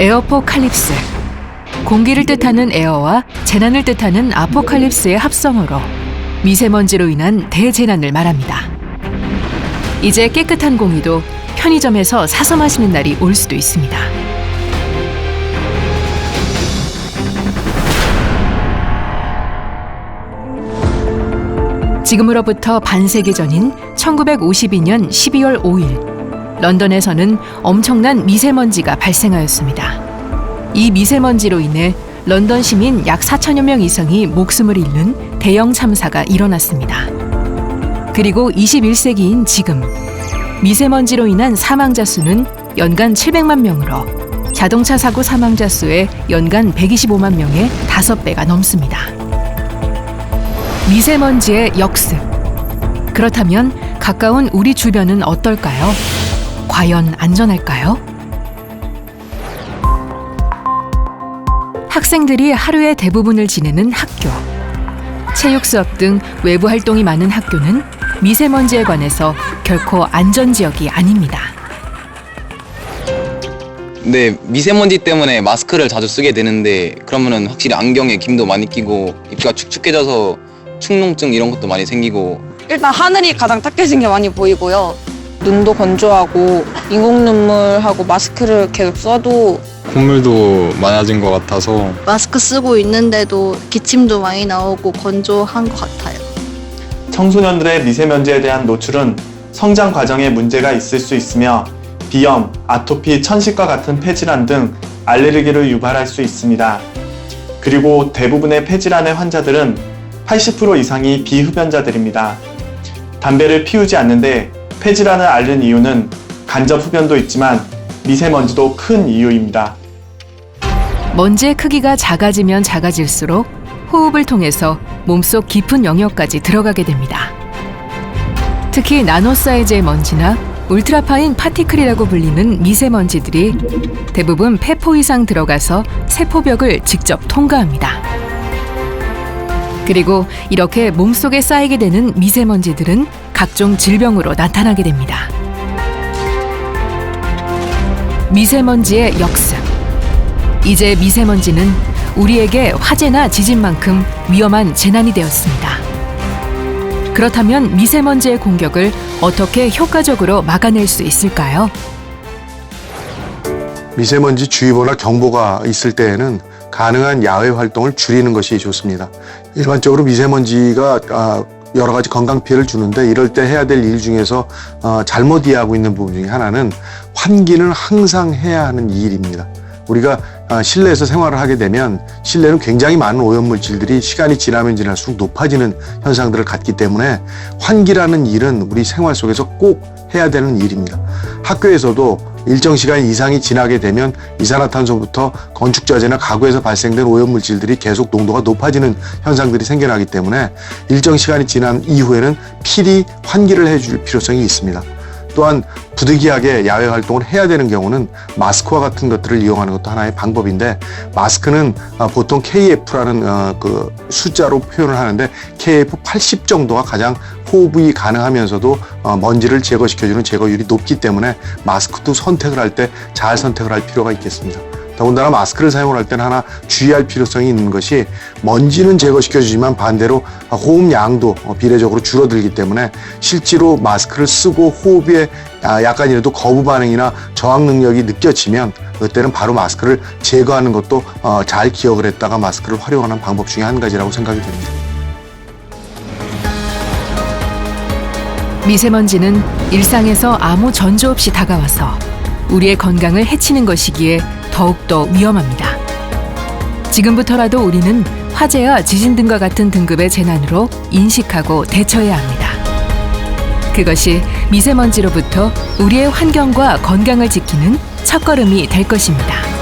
에어포칼립스. 공기를 뜻하는 에어와 재난을 뜻하는 아포칼립스의 합성어로 미세먼지로 인한 대재난을 말합니다. 이제 깨끗한 공기도 편의점에서 사서 마시는 날이 올 수도 있습니다. 지금으로부터 반세기 전인 1952년 12월 5일, 런던에서는 엄청난 미세먼지가 발생하였습니다. 이 미세먼지로 인해 런던 시민 약 4천여 명 이상이 목숨을 잃는 대형 참사가 일어났습니다. 그리고 21세기인 지금, 미세먼지로 인한 사망자 수는 연간 700만 명으로 자동차 사고 사망자 수의 연간 125만 명의 5배가 넘습니다. 미세먼지의 역습. 그렇다면 가까운 우리 주변은 어떨까요? 과연 안전할까요? 학생들이 하루의 대부분을 지내는 학교. 체육 수업 등 외부 활동이 많은 학교는 미세먼지에 관해서 결코 안전 지역이 아닙니다. 근데 미세먼지 때문에 마스크를 자주 쓰게 되는데 그러면은 확실히 안경에 김도 많이 끼고 입가 축축해져서 축농증 이런 것도 많이 생기고 일단 하늘이 가장 탁해진 게 많이 보이고요. 눈도 건조하고 인공 눈물하고 마스크를 계속 써도 콧물도 많아진 것 같아서 마스크 쓰고 있는데도 기침도 많이 나오고 건조한 것 같아요. 청소년들의 미세먼지에 대한 노출은 성장 과정에 문제가 있을 수 있으며 비염, 아토피, 천식과 같은 폐질환 등 알레르기를 유발할 수 있습니다. 그리고 대부분의 폐질환의 환자들은 80% 이상이 비흡연자들입니다. 담배를 피우지 않는데 폐질환을 앓는 이유는 간접 흡연도 있지만 미세먼지도 큰 이유입니다. 먼지의 크기가 작아지면 작아질수록 호흡을 통해서 몸속 깊은 영역까지 들어가게 됩니다. 특히 나노 사이즈의 먼지나 울트라파인 파티클이라고 불리는 미세먼지들이 대부분 폐포 이상 들어가서 세포벽을 직접 통과합니다. 그리고 이렇게 몸속에 쌓이게 되는 미세먼지들은 각종 질병으로 나타나게 됩니다. 미세먼지의 역습. 이제 미세먼지는 우리에게 화재나 지진만큼 위험한 재난이 되었습니다. 그렇다면 미세먼지의 공격을 어떻게 효과적으로 막아낼 수 있을까요? 미세먼지 주의보나 경보가 있을 때에는 가능한 야외 활동을 줄이는 것이 좋습니다. 일반적으로 미세먼지가 아, 여러 가지 건강 피해를 주는데 이럴 때 해야 될 일 중에서 어, 잘못 이해하고 있는 부분 중에 하나는 환기는 항상 해야 하는 이 일입니다. 우리가 아, 실내에서 생활을 하게 되면 실내는 굉장히 많은 오염물질들이 시간이 지나면 지날수록 높아지는 현상들을 갖기 때문에 환기라는 일은 우리 생활 속에서 꼭 해야 되는 일입니다. 학교에서도 일정 시간 이상이 지나게 되면 이산화탄소부터 건축자재나 가구에서 발생된 오염물질들이 계속 농도가 높아지는 현상들이 생겨나기 때문에 일정 시간이 지난 이후에는 필히 환기를 해줄 필요성이 있습니다. 또한 부득이하게 야외 활동을 해야 되는 경우는 마스크와 같은 것들을 이용하는 것도 하나의 방법인데 마스크는 아, 보통 KF라는 어, 그 숫자로 표현을 하는데 KF 80 정도가 가장 호흡이 가능하면서도 어, 먼지를 제거시켜주는 제거율이 높기 때문에 마스크도 선택을 할 때 잘 선택을 할 필요가 있겠습니다. 더군다나 마스크를 사용을 할 때는 하나 주의할 필요성이 있는 것이 먼지는 제거시켜주지만 반대로 호흡 양도 어, 비례적으로 줄어들기 때문에 실제로 마스크를 쓰고 호흡에 아, 약간이라도 거부 반응이나 저항 능력이 느껴지면 그때는 바로 마스크를 제거하는 것도 어, 잘 기억을 했다가 마스크를 활용하는 방법 중에 한 가지라고 생각이 됩니다. 미세먼지는 일상에서 아무 전조 없이 다가와서 우리의 건강을 해치는 것이기에 더욱더 위험합니다. 지금부터라도 우리는 화재와 지진 등과 같은 등급의 재난으로 인식하고 대처해야 합니다. 그것이 미세먼지로부터 우리의 환경과 건강을 지키는 첫걸음이 될 것입니다.